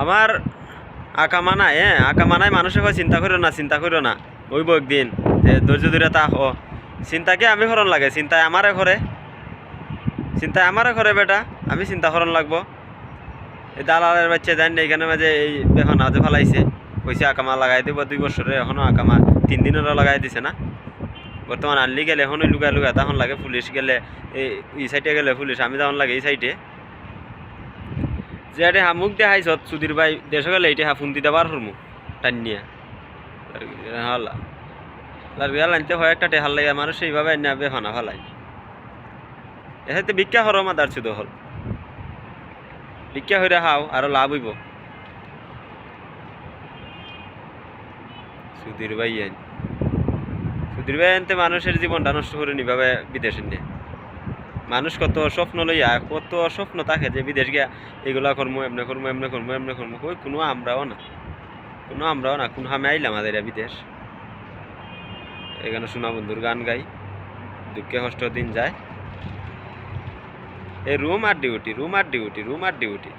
আমার আঁকা মানায় হ্যাঁ আঁকা মানায় মানুষে হয় চিন্তা করিও না, চিন্তা করিও না ওইব একদিন যে ধৈর্য ধরে তা হ চিন্তাকে আমি করন লাগে চিন্তায় আমারে করে চিন্তায় আমারে করে বেটা, আমি চিন্তা করন লাগবো। এই দালালের বাচ্চা জানি এখানে মাঝে এই বেফানা যে ফেলাইছে। কইছে আকামা লাগাই দিব দুই বছরে, এখনও আকামা তিন দিনেরও লাগাই দিছে না। বর্তমান আনলি গেলে এখনই লুকায় লুকায় তখন লাগে পুলিশ গেলে, এই সাইডে গেলে পুলিশ, আমি তখন লাগে এই সাইডে। যে এটা হামুক দেখাইছ, সুধীর ভাই দেশ গেলে এইটা হা ফোন দিতে পার টানিয়া হলা। লার আনতে হয় একটা টেহাল লাগে মানুষ সেইভাবে আনিয়া বেফানা ফেলাই এতে ভিক্ষা হর মাদার চুদ হল। ভিক্ষা হইরা হাও, আরও লাভ হইব। সুধীর ভাই আইন সুধীর ভাই আনতে মানুষের জীবনটা নষ্ট করে নিভাবে বিদেশে নিয়ে মানুষ কত স্বপ্ন লইয়া, কত স্বপ্ন থাকে যে বিদেশ গিয়া এগুলা করব এমনি করব এমনি করব এমনি করব কই কোনো আমরাও না। কোনো আমরাও না, কোনো হামে আইলাম আমাদের বিদেশ। এখানে সোনা বন্ধুর গান গাই, দুঃখে কষ্ট দিন যায়। এই রুম আর ডিউটি, রুম আর ডিউটি, রুম আর ডিউটি।